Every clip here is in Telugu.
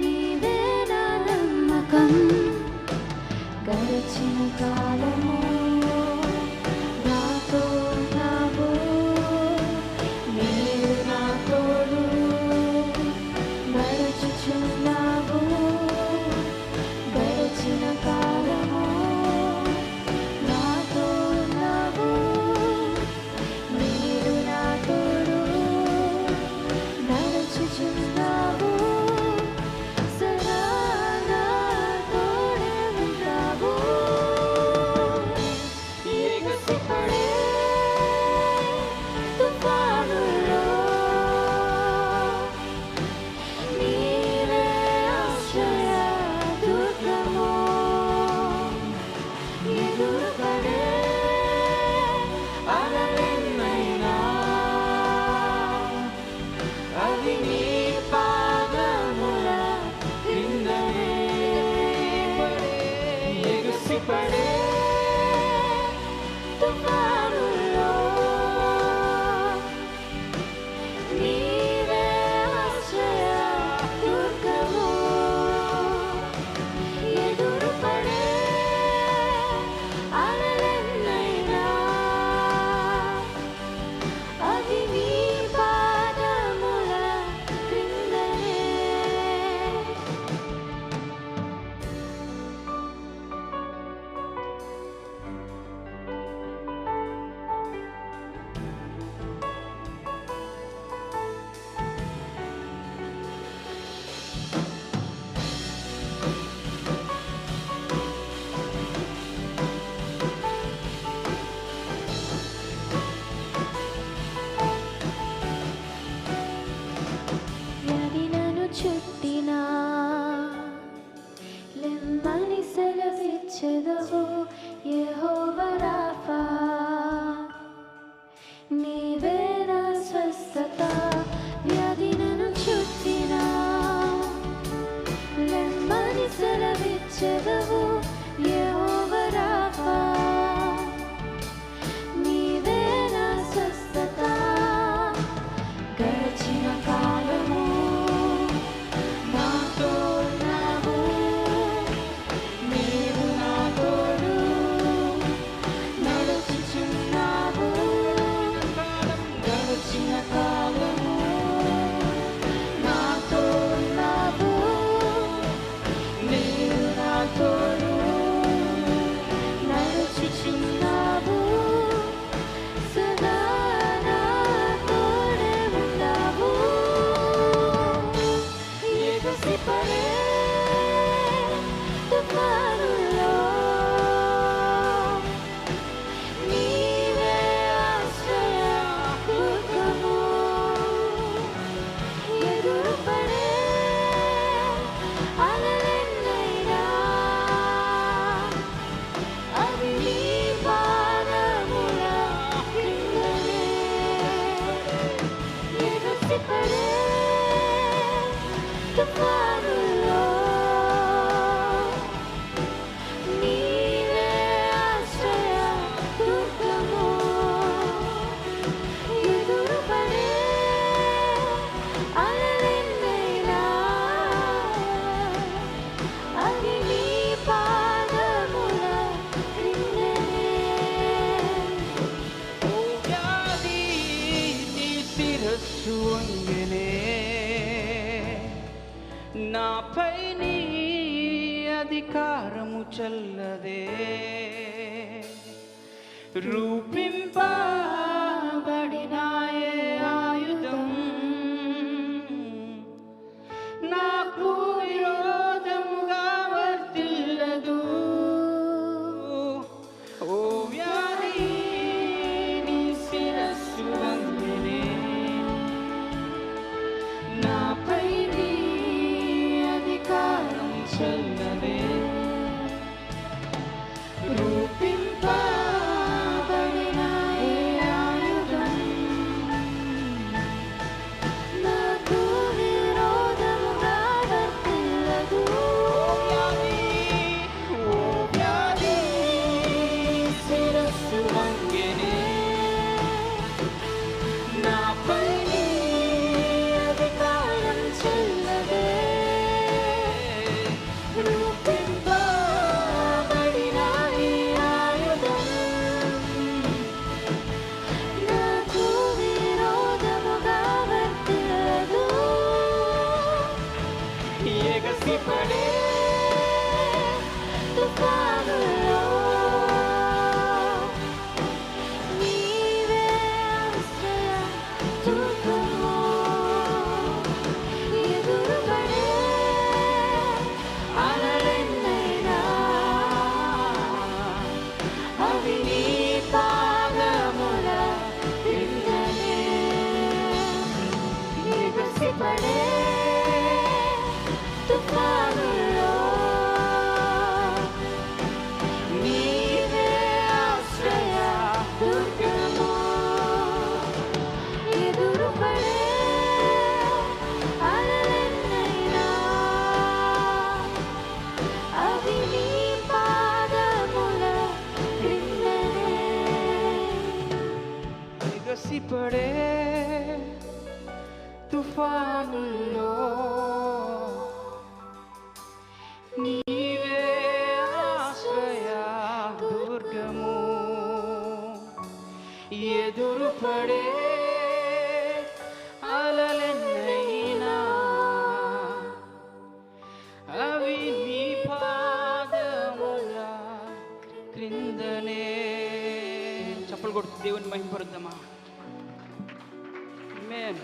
నీవే నా నమ్మకం. నాపై నీ అధికారము చల్లదే. రూపింపా తుఫానుల్లో నీవే ఆశ్రయ దుర్గము. ఎదురు పడే అలలెన్నైనా అవి నీ పాదముల క్రిందనే. చెప్పలు కొడుతూ దేవుని మహింపరుద్దామా మేన్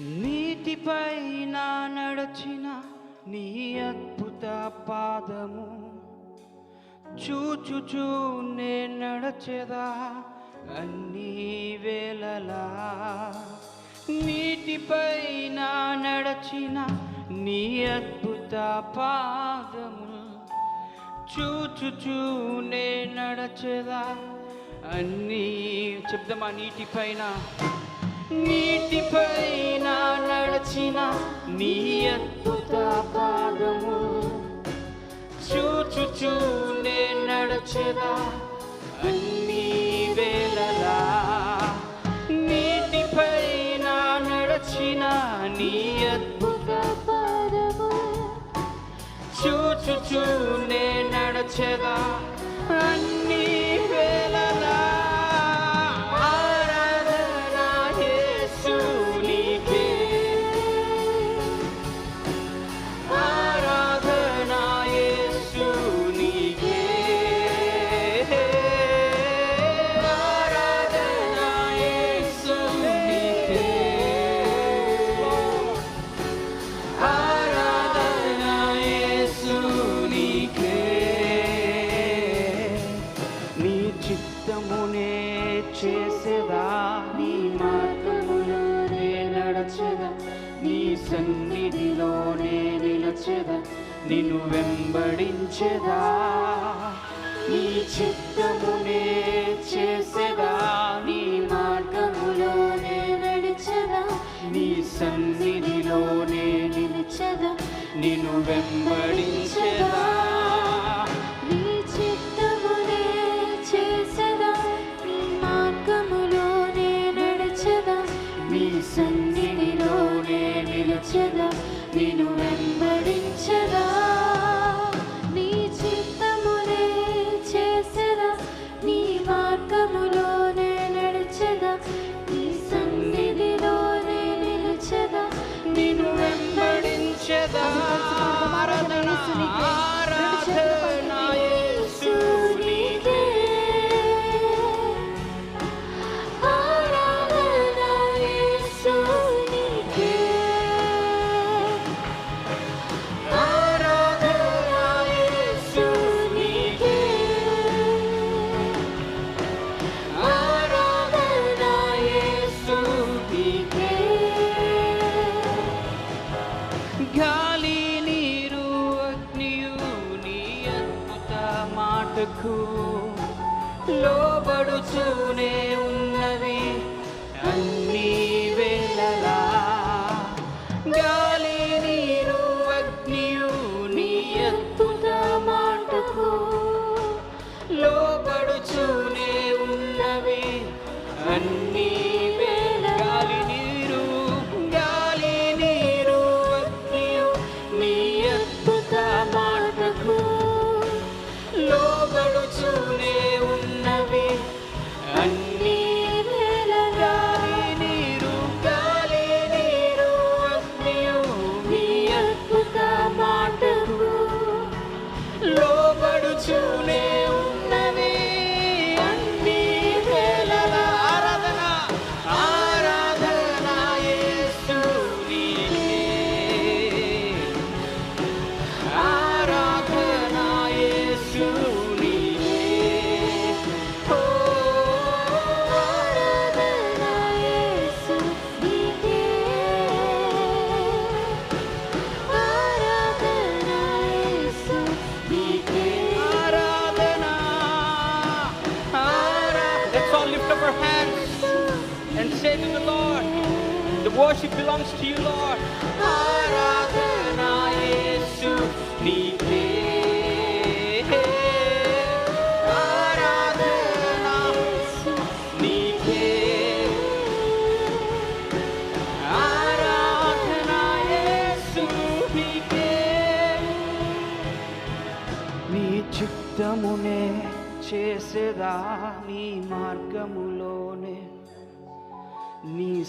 నీటిపైన నడచిన నీ అద్భుత పాదము. చూచుచూ నే నడచెదా అన్ని వేళలా. నీటిపైన నడచిన నీ అద్భుత పాదము. చూచుచూ నే నడచెదా అన్నీ చెప్దామా నీటిపైన? నీటిపైన నడిచిన నీ అద్భుత పాదము. చూచుచూనే నడచదా అన్ని వేళలా. నీటిపైన నడిచిన నీ అద్భుత పాదము. చూచుచూనే నడచదా వెంబడించెదా నీ చిత్తమునే చేసేదా నీ మార్గములోనే నడిచెదా నీ సన్నిధిలోనే నిలిచెదా నిన్ను వెంబడించేదా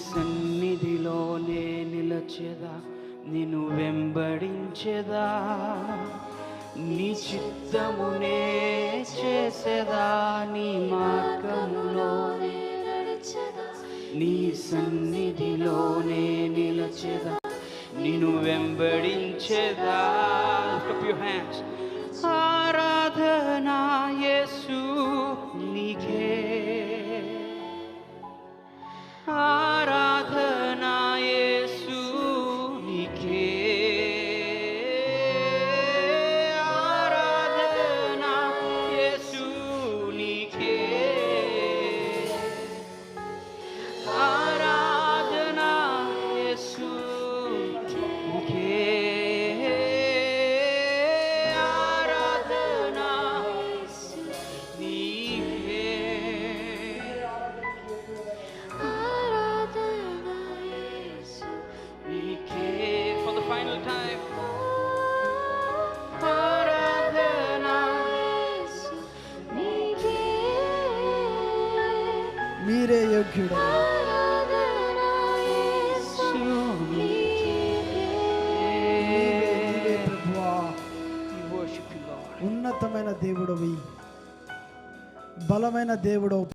సన్నిధిలోనే నిలచెదా నిన్ను వెంబడించెదా. నీ చిత్తమునే చేసేదా నీ మార్గములోనే నీ సన్నిధిలోనే నిలచెదా నిన్ను వెంబడించెదా. Lift up యేసు నీకే final time. మీరే యోగ్యుడు. ఉన్నతమైన దేవుడవి. బలమైన దేవుడు